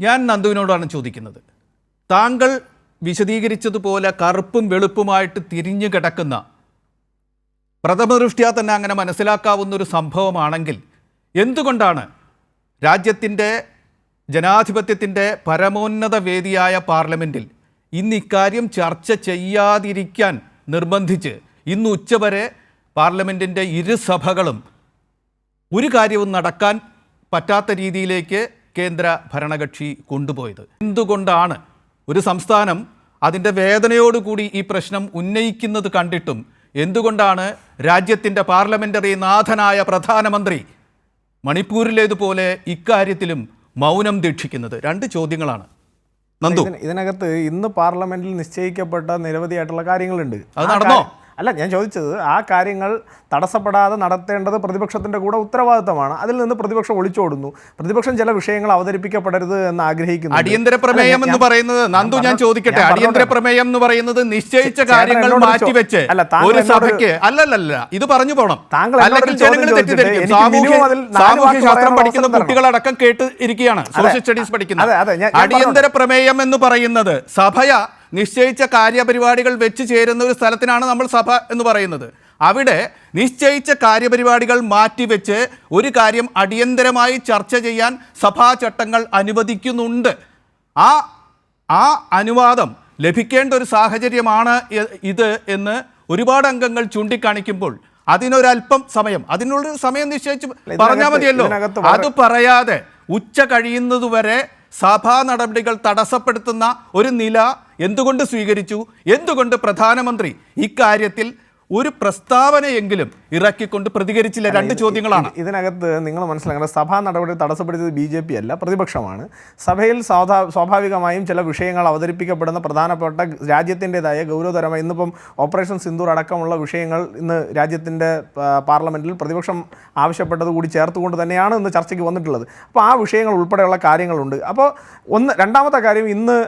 ഞാൻ നന്ദുവിനോടാണ് ചോദിക്കുന്നത്. താങ്കൾ വിശദീകരിച്ചതുപോലെ കറുപ്പും വെളുപ്പുമായിട്ട് തിരിഞ്ഞു കിടക്കുന്ന പ്രഥമദൃഷ്ട്യാ തന്നെ അങ്ങനെ മനസ്സിലാക്കാവുന്ന ഒരു സംഭവമാണെങ്കിൽ എന്തുകൊണ്ടാണ് രാജ്യത്തിന്റെ ജനാധിപത്യത്തിന്റെ പരമോന്നത വേദിയായ പാർലമെന്റിൽ ഇന്ന് ഇക്കാര്യം ചർച്ച ചെയ്യാതിരിക്കാൻ നിർബന്ധിച്ച് ഇന്ന് ഉച്ചവരെ പാർലമെന്റിന്റെ ഇരുസഭകളും ഒരു കാര്യവും നടക്കാൻ പറ്റാത്ത രീതിയിലേക്ക് കേന്ദ്ര ഭരണകക്ഷി കൊണ്ടുപോയത്. എന്തുകൊണ്ടാണ് ഒരു സംസ്ഥാനം അതിന്റെ വേദനയോടുകൂടി ഈ പ്രശ്നം ഉന്നയിക്കുന്നത് കണ്ടിട്ടും എന്തുകൊണ്ടാണ് രാജ്യത്തിന്റെ പാർലമെന്ററി നാഥനായ പ്രധാനമന്ത്രി മണിപ്പൂരിലേതുപോലെ ഇക്കാര്യത്തിലും മൗനം ദീക്ഷിക്കുന്നത്? രണ്ട് ചോദ്യങ്ങളാണ്. നന്ദു. ഇതിനകത്ത് ഇന്ന് പാർലമെന്റിൽ നിശ്ചയിക്കപ്പെട്ട നിരവധിയായിട്ടുള്ള കാര്യങ്ങളുണ്ട്. അത് നടന്നോ? അല്ല ഞാൻ ചോദിച്ചത് ആ കാര്യങ്ങൾ തടസ്സപ്പെടാതെ നടത്തേണ്ടത് പ്രതിപക്ഷത്തിന്റെ കൂടെ ഉത്തരവാദിത്തമാണ്. അതിൽ നിന്ന് പ്രതിപക്ഷം ഒളിച്ചോടുന്നു. പ്രതിപക്ഷം ചില വിഷയങ്ങൾ അവതരിപ്പിക്കപ്പെടരുത് എന്ന് ആഗ്രഹിക്കുന്നു അടിയന്തര പ്രമേയം എന്ന് പറയുന്നത് നന്ദു ഞാൻ ചോദിക്കട്ടെ. അടിയന്തര പ്രമേയം എന്ന് പറയുന്നത് നിശ്ചയിച്ച കാര്യങ്ങൾ മാറ്റിവെച്ച് ഒരു സഭയ്ക്ക് അല്ലല്ല ഇത് പറഞ്ഞു പോകണം അല്ലെങ്കിൽ ജനങ്ങൾ തെറ്റിദ്ധരിക്കും. സാമൂഹ്യ ശാസ്ത്രം പഠിക്കുന്ന. കുട്ടികളടക്കം കേട്ട് ഇരിക്കുകയാണ്. സോഷ്യൽ സ്റ്റഡീസ് പഠിക്കുന്നത് അടിയന്തര പ്രമേയം എന്ന് പറയുന്നത് സഭയ നിശ്ചയിച്ച കാര്യപരിപാടികൾ വെച്ച് ചേരുന്ന ഒരു സ്ഥലത്തിനാണ് നമ്മൾ സഭ എന്ന് പറയുന്നത്. അവിടെ നിശ്ചയിച്ച കാര്യപരിപാടികൾ മാറ്റിവെച്ച് ഒരു കാര്യം അടിയന്തരമായി ചർച്ച ചെയ്യാൻ സഭാ ചട്ടങ്ങൾ അനുവദിക്കുന്നുണ്ട്. ആ ആ അനുവാദം ലഭിക്കേണ്ട ഒരു സാഹചര്യമാണ് ഇത് എന്ന് ഒരുപാട് അംഗങ്ങൾ ചൂണ്ടിക്കാണിക്കുമ്പോൾ അതിനൊരല്പം സമയം അതിനുള്ളൊരു സമയം നിശ്ചയിച്ച് പറഞ്ഞാൽ മതിയല്ലോ. അത് പറയാതെ ഉച്ച കഴിയുന്നതുവരെ സഭാ നടപടികൾ തടസ്സപ്പെടുത്തുന്ന ഒരു നില എന്തുകൊണ്ട് സ്വീകരിച്ചു? എന്തുകൊണ്ട് പ്രധാനമന്ത്രി ഇക്കാര്യത്തിൽ ഒരു പ്രസ്താവനയെങ്കിലും ഇറക്കിക്കൊണ്ട് പ്രതികരിച്ചില്ല. രണ്ട് ചോദ്യങ്ങളാണ്. ഇതിനകത്ത് നിങ്ങൾ മനസ്സിലാക്കേണ്ട സഭാ നടപടി തടസ്സപ്പെടുത്തിയത് ബി ജെ പി അല്ല പ്രതിപക്ഷമാണ്. സഭയിൽ സ്വാഭാ സ്വാഭാവികമായും ചില വിഷയങ്ങൾ അവതരിപ്പിക്കപ്പെടുന്ന പ്രധാനപ്പെട്ട രാജ്യത്തിന്റെതായ ഗൗരവതരമായ ഇന്നിപ്പം ഓപ്പറേഷൻ സിന്ദൂർ അടക്കമുള്ള വിഷയങ്ങൾ ഇന്ന് രാജ്യത്തിന്റെ പാർലമെന്റിൽ പ്രതിപക്ഷം ആവശ്യപ്പെട്ടത് കൂടി ചേർത്തുകൊണ്ട് തന്നെയാണ് ഇന്ന് ചർച്ചയ്ക്ക് വന്നിട്ടുള്ളത്. അപ്പോൾ ആ വിഷയങ്ങൾ ഉൾപ്പെടെയുള്ള കാര്യങ്ങളുണ്ട്. അപ്പോൾ ഒന്ന് രണ്ടാമത്തെ കാര്യം ഇന്ന്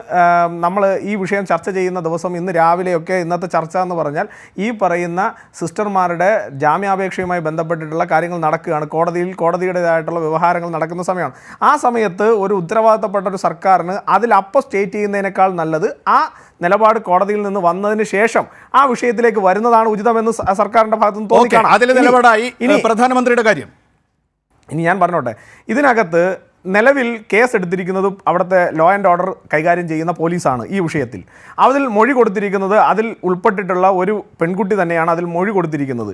നമ്മൾ ഈ വിഷയം ചർച്ച ചെയ്യുന്ന ദിവസം ഇന്ന് രാവിലെയൊക്കെ ഇന്നത്തെ ചർച്ച എന്ന് പറഞ്ഞാൽ ഈ പറയുന്ന സിസ്റ്റർമാരുടെ ജാമ്യാപേക്ഷയുമായി ബന്ധപ്പെട്ടിട്ടുള്ള കാര്യങ്ങൾ നടക്കുകയാണ്. കോടതിയിൽ കോടതിയുടേതായിട്ടുള്ള വ്യവഹാരങ്ങൾ നടക്കുന്ന സമയമാണ്. ആ സമയത്ത് ഒരു ഉത്തരവാദിത്തപ്പെട്ട ഒരു സർക്കാരിന് അതിൽ അപ്പോൾ സ്റ്റേറ്റ് ചെയ്യുന്നതിനേക്കാൾ നല്ലത് ആ നിലപാട് കോടതിയിൽ നിന്ന് വന്നതിന് ശേഷം ആ വിഷയത്തിലേക്ക് വരുന്നതാണ് ഉചിതമെന്ന് സർക്കാരിന്റെ സർക്കാരിന്റെ ഭാഗത്തു നിന്ന് തോന്നിക്കാണ്. അതിലെ നിലപാടായി ഇനി പ്രധാനമന്ത്രിയുടെ കാര്യം. ഇനി ഞാൻ പറഞ്ഞോട്ടെ. ഇതിനകത്ത് നിലവിൽ കേസ് എടുത്തിരിക്കുന്നത് അവിടുത്തെ ലോ ആൻഡ് ഓർഡർ കൈകാര്യം ചെയ്യുന്ന പോലീസാണ് ഈ വിഷയത്തിൽ. അതിൽ മൊഴി കൊടുത്തിരിക്കുന്നത് അതിൽ ഉൾപ്പെട്ടിട്ടുള്ള ഒരു പെൺകുട്ടി തന്നെയാണ് അതിൽ മൊഴി കൊടുത്തിരിക്കുന്നത്.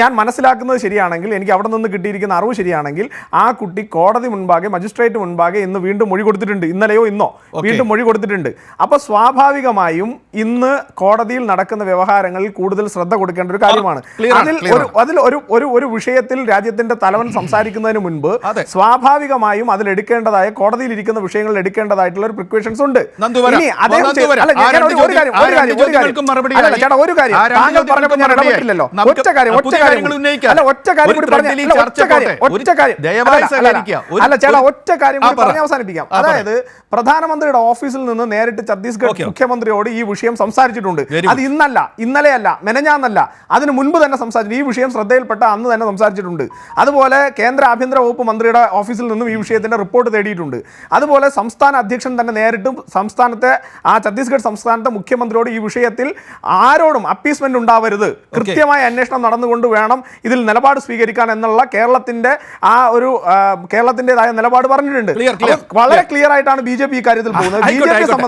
ഞാൻ മനസ്സിലാക്കുന്നത് ശരിയാണെങ്കിൽ എനിക്ക് അവിടെ നിന്ന് കിട്ടിയിരിക്കുന്ന അറിവ് ശരിയാണെങ്കിൽ ആ കുട്ടി കോടതി മുൻപാകെ മജിസ്ട്രേറ്റ് മുൻപാകെ ഇന്ന് വീണ്ടും മൊഴി കൊടുത്തിട്ടുണ്ട്. ഇന്നലെയോ ഇന്നോ? വീണ്ടും മൊഴി കൊടുത്തിട്ടുണ്ട്. അപ്പോൾ സ്വാഭാവികമായും ഇന്ന് കോടതിയിൽ നടക്കുന്ന വ്യവഹാരങ്ങളിൽ കൂടുതൽ ശ്രദ്ധ കൊടുക്കേണ്ട ഒരു കാര്യമാണ്. അതിൽ ഒരു അതിൽ ഒരു ഒരു ഒരു വിഷയത്തിൽ രാജ്യത്തിന്റെ തലവൻ സംസാരിക്കുന്നതിന് മുൻപ് സ്വാഭാവികമായും അതിൽ എടുക്കേണ്ടതായ കോടതിയിൽ ഇരിക്കുന്ന വിഷയങ്ങളിൽ എടുക്കേണ്ടതായിട്ടുള്ള ഒരു പ്രിക്വേഷൻസ് ഉണ്ട്. ഒരു- കാര്യം. ചേട്ടാ ഒരു താങ്കൾ പറഞ്ഞപ്പോൾ ഞാൻ ഇടപെട്ടില്ലല്ലോ. ഒറ്റ കാര്യം ഒറ്റ കാര്യം. അല്ല ഒറ്റ കാര്യം കൂടി പറഞ്ഞ ഒറ്റ കാര്യം ഒറ്റ കാര്യം. അല്ല, ചേട്ടാ ഒറ്റ കാര്യം കൂടി പറ. പറഞ്ഞ് അവസാനിപ്പിക്കാം. അതായത് പ്രധാനമന്ത്രിയുടെ ഓഫീസിൽ നിന്ന് നേരിട്ട് ഛത്തീസ്ഗഡ്. മുഖ്യമന്ത്രിയോട് ഈ വിഷയം സംസാരിച്ചിട്ടുണ്ട്. അത് ഇന്നല്ല ഇന്നലെയല്ല മെനഞ്ഞാന്നല്ല അതിന് മുൻപ് തന്നെ സംസാരിച്ചു. ഈ വിഷയം ശ്രദ്ധയിൽപ്പെട്ട അന്ന് തന്നെ സംസാരിച്ചിട്ടുണ്ട്. അതുപോലെ കേന്ദ്ര ആഭ്യന്തര വകുപ്പ് മന്ത്രിയുടെ ഓഫീസിൽ നിന്നും ഈ വിഷയത്തിന്റെ റിപ്പോർട്ട് തേടിയിട്ടുണ്ട്. അതുപോലെ സംസ്ഥാന അധ്യക്ഷൻ തന്നെ നേരിട്ടും സംസ്ഥാനത്തെ ആ ഛത്തീസ്ഗഡ് സംസ്ഥാനത്തെ മുഖ്യമന്ത്രിയോട് ഈ വിഷയത്തിൽ ആരോടും അപ്പീസ്മെന്റ് ഉണ്ടാവരുത്. കൃത്യമായ അന്വേഷണം നടന്നുകൊണ്ട് വേണം ഇതിൽ നിലപാട് സ്വീകരിക്കാൻ എന്നുള്ള കേരളത്തിന്റെ ആ ഒരു കേരളത്തിന്റേതായ നിലപാട് പറഞ്ഞിട്ടുണ്ട്. വളരെ ക്ലിയർ ആയിട്ടാണ് ബി ജെ പി ഇക്കാര്യത്തിൽ പോകുന്നത്. B J P. സംബന്ധിച്ച്